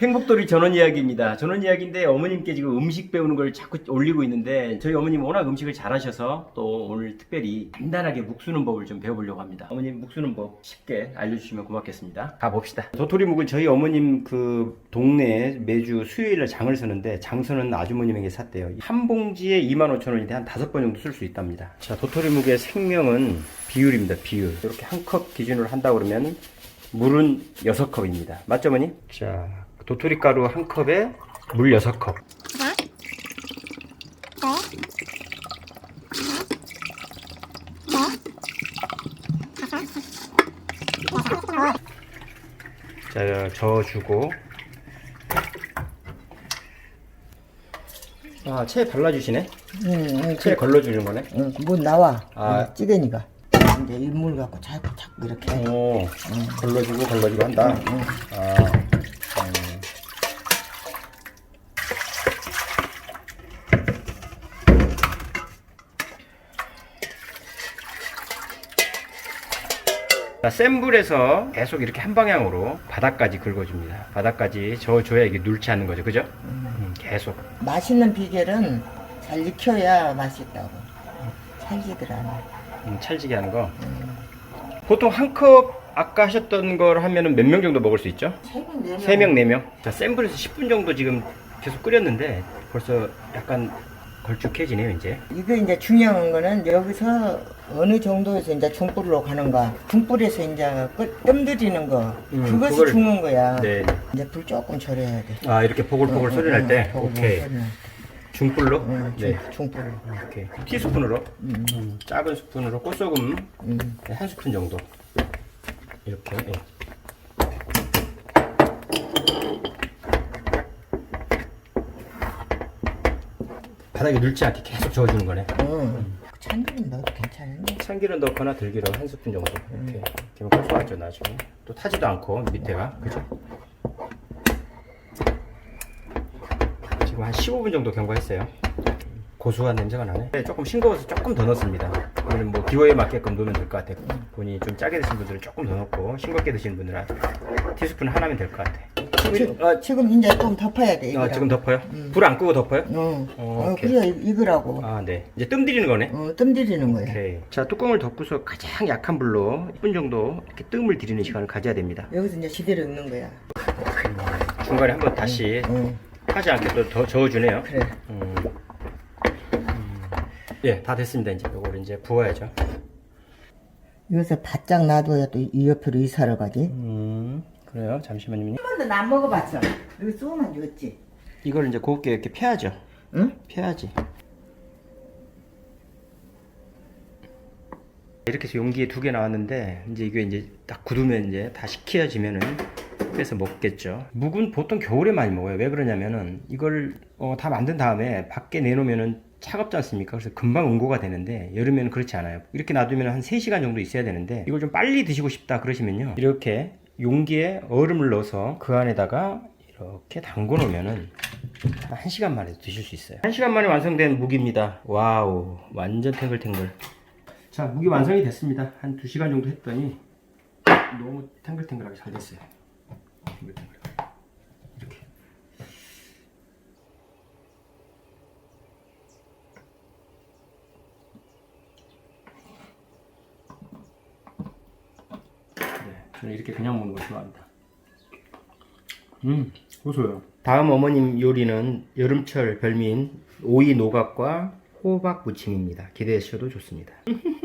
행복돌이 전원 이야기입니다. 전원 이야기인데 어머님께 지금 음식 배우는 걸 자꾸 올리고 있는데 저희 어머님 워낙 음식을 잘하셔서 또 오늘 특별히 간단하게 묵수는 법을 좀 배워보려고 합니다. 어머님 묵수는 법 쉽게 알려주시면 고맙겠습니다. 가봅시다. 도토리묵을 저희 어머님 그 동네에 매주 수요일에 장을 서는데 장 서는 아주머님에게 샀대요. 한 봉지에 25,000원인데 한 다섯 번 정도 쓸 수 있답니다. 자, 도토리묵의 생명은 비율입니다. 비율. 이렇게 한 컵 기준으로 한다 그러면 물은 6컵입니다. 맞죠, 어머니? 자, 도토리 가루 한 컵에 물 6컵. 자, 저어주고. 아, 체에 발라주시네? 응, 응, 체에 걸러주는 거네? 응, 뭐 나와. 아. 아. 찌개니까. 이제 일물 갖고 자꾸 자꾸 이렇게. 오, 걸러주고 걸러주고 한다. 아, 자, 센 불에서 계속 이렇게 한 방향으로 바닥까지 긁어줍니다. 바닥까지 저어줘야 이게 눌지 않는 거죠, 그죠? 음, 계속. 맛있는 비결은 잘 익혀야 맛있다고. 않아. 음, 찰지게 하는 거. 보통 한 컵 아까 하셨던 걸 하면은 몇 명 정도 먹을 수 있죠? 세명 네 명. 3명, 4명. 자, 센 불에서 10분 정도 지금 계속 끓였는데 벌써 약간 걸쭉해지네요, 이제. 이거 이제 중요한 거는 여기서 어느 정도에서 이제 중불로 가는가. 중불에서 이제 끓- 뜸들이는 거. 음, 그것이 그걸- 중요한 거야. 네. 이제 불 조금 절여야 돼. 아, 이렇게 보글보글 소리 날 때? 응, 오케이. 소리 날 때. 중불로? 응, 네. 중, 중불로. 오케이. 티스푼으로? 음, 음, 작은 스푼으로 꽃소금 음. 한 스푼 정도. 이렇게. 예. 바닥에 눌지 않게 계속 저어주는 거네. 응. 참기름 넣어도 괜찮은데. 참기름 넣거나 들기름 한 스푼 정도. 이렇게. 그러면 고소하죠 나중에. 또 타지도 않고 밑에가. 그죠? 지금 한 15분 정도 경과했어요. 고소한 냄새가 나네. 네, 조금 싱거워서 조금 더 넣습니다. 오늘 뭐 기호에 맞게끔 넣으면 될 것 같아요. 본인이 좀 짜게 드시는 분들은 조금 더 넣고 싱겁게 드시는 분들은 티스푼 하나면 될 것 같아 지금, 아, 지금 이제 좀 덮어야 돼. 아, 이거랑. 지금 덮어요? 불안 끄고 덮어요? 어, 어, 어, 오케이. 그래 익으라고. 아 네 이제 뜸 들이는 거네 어, 뜸 들이는 거야. 오케이. 자 뚜껑을 덮고서 가장 약한 불로 1분 정도 이렇게 뜸을 들이는 시간을 가져야 됩니다. 여기서 이제 지대로 익는 거야. 중간에 한번 다시 응, 하지 않게 또 더 저어주네요. 그래. 음. 음. 예, 다 됐습니다. 이제 이걸 이제 부어야죠. 여기서 바짝 놔둬야 또 이 옆으로 이사를 가지. 음, 그래요. 잠시만요. 한 번도 나 먹어봤어. 여기 쏘만 줬지. 이걸 이제 곱게 이렇게 펴야죠. 응? 펴야지. 이렇게 해서 용기에 두 개 나왔는데 이제 이게 이제 딱 굳으면 이제 다 식혀지면은 빼서 먹겠죠. 묵은 보통 겨울에 많이 먹어요. 왜 그러냐면은 이걸 어, 다 만든 다음에 밖에 내놓으면은 차갑지 않습니까? 그래서 금방 응고가 되는데 여름에는 그렇지 않아요. 이렇게 놔두면 한 3시간 정도 있어야 되는데 이걸 좀 빨리 드시고 싶다 그러시면요. 이렇게 용기에 얼음을 넣어서 그 안에다가 이렇게 담궈 놓으면은 한 1시간 만에 드실 수 있어요. 1시간 만에 완성된 무기입니다. 와우. 완전 탱글탱글. 자, 무기 완성이 됐습니다. 한 2시간 정도 했더니 너무 탱글탱글하게 잘 됐어요. 탱글탱글. 이렇게. 네, 저는 이렇게 그냥 먹는 거 좋아합니다. 음, 고소해요. 다음 어머님 요리는 여름철 별미인 오이 노각과 호박 무침입니다. 기대해 주셔도 좋습니다.